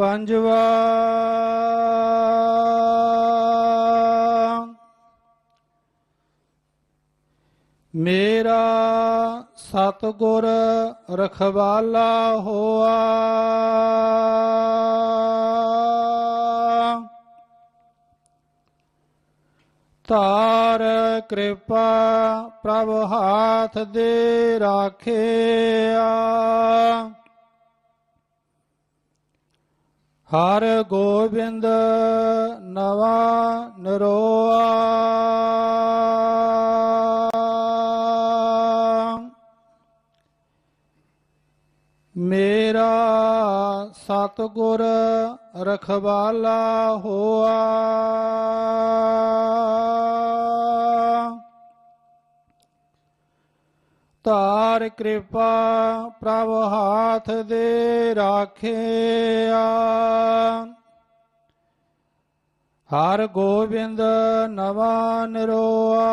ਪੰਜਵਾ ਮੇਰਾ ਸਤਗੁਰ ਰਖਵਾਲਾ ਹੋਆ। ਤਾਰ ਕਿਰਪਾ ਪ੍ਰਭ ਹਾਥ ਦੇ ਰਾਖਿਆ। ਹਰ ਗੋਬਿੰਦ ਨਵਾ ਨਰੋਆ। ਮੇਰਾ ਸਤਗੁਰ ਰਖਵਾਲਾ ਹੋਆ। ਧਾਰ ਕਿਰਪਾ ਪ੍ਰਭ ਹਾਥ ਦੇ ਰਾਖਿਆ। ਹਰ ਗੋਬਿੰਦ ਨਵਾ ਨਿਰੋਆ।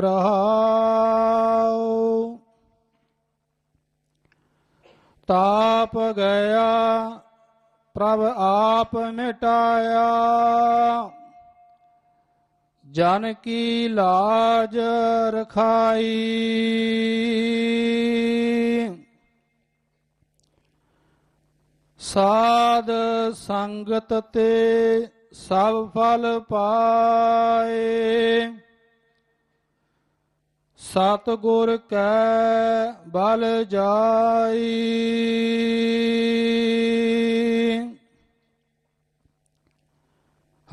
ਰਹਾਉ। ਤਾਪ ਗਿਆ, ਪ੍ਰਭ ਆਪ ਮਿਟਾਇਆ। ਜਨ ਕੀ ਲਾਜ ਰਖਾਈ। ਸਾਧ ਸੰਗਤ ਤੇ ਸਭ ਫਲ ਪਾਏ। ਸਤ ਗੁਰ ਕੈ ਬਲ ਜਾਈ।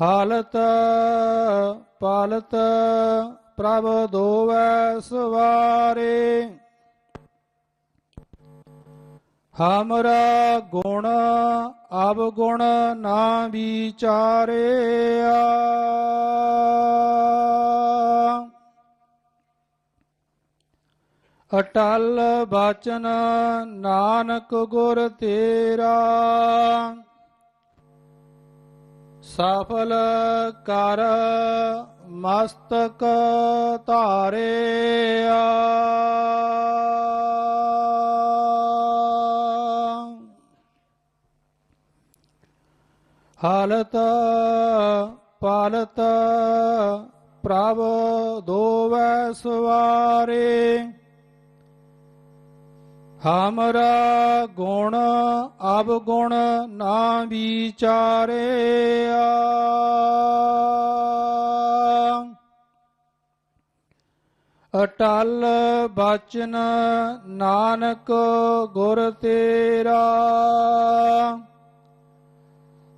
ਹਾਲਤ ਪਾਲਤ ਪ੍ਰਭ ਦੋਵੈ ਸਵਾਰੇ। ਹਮਰਾ ਗੁਣ ਅਬ ਗੁਣ ਨਾ ਵਿਚਾਰਿਆ। ਅਟਲ ਬਾਚਨ ਨਾਨਕ ਗੁਰ ਤੇਰਾ। ਸਫਲ ਕਰ ਮਸਤਕ ਧਾਰਿਆ ਹਾਲਤ ਪਾਲਤ ਪ੍ਰਭ ਦੋਵੈ ਸਵਾਰੇ। ਹਮਰਾ ਗੁਣ ਅਬ ਗੁਣ ਨਾ ਵਿਚਾਰਿਆ। ਅਟਲ ਬਚਨ ਨਾਨਕ ਗੁਰ ਤੇਰਾ।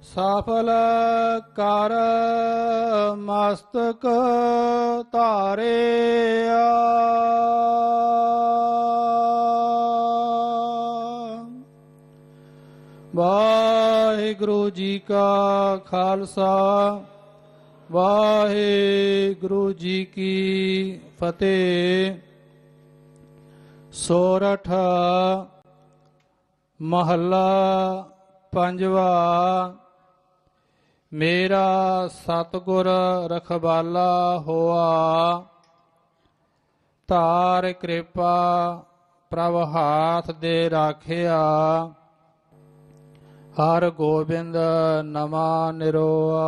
ਸਫਲ ਕਰ ਮਸਤਕ ਧਾਰਿਆ। ਵਾਹਿਗੁਰੂ ਜੀ ਕਾ ਖਾਲਸਾ, ਵਾਹਿਗੁਰੂ ਜੀ ਕੀ ਫਤਿਹ। ਸੋਰਠ ਮਹੱਲਾ ਪੰਜਵਾ, ਮੇਰਾ ਸਤਗੁਰ ਰਖਵਾਲਾ ਹੋਆ। ਧਾਰ ਕਿਰਪਾ ਪ੍ਰਭ ਹਾਥ ਦੇ ਰਾਖਿਆ। ਹਰ ਗੋਬਿੰਦ ਨਮਾ ਨਿਰੋਆ।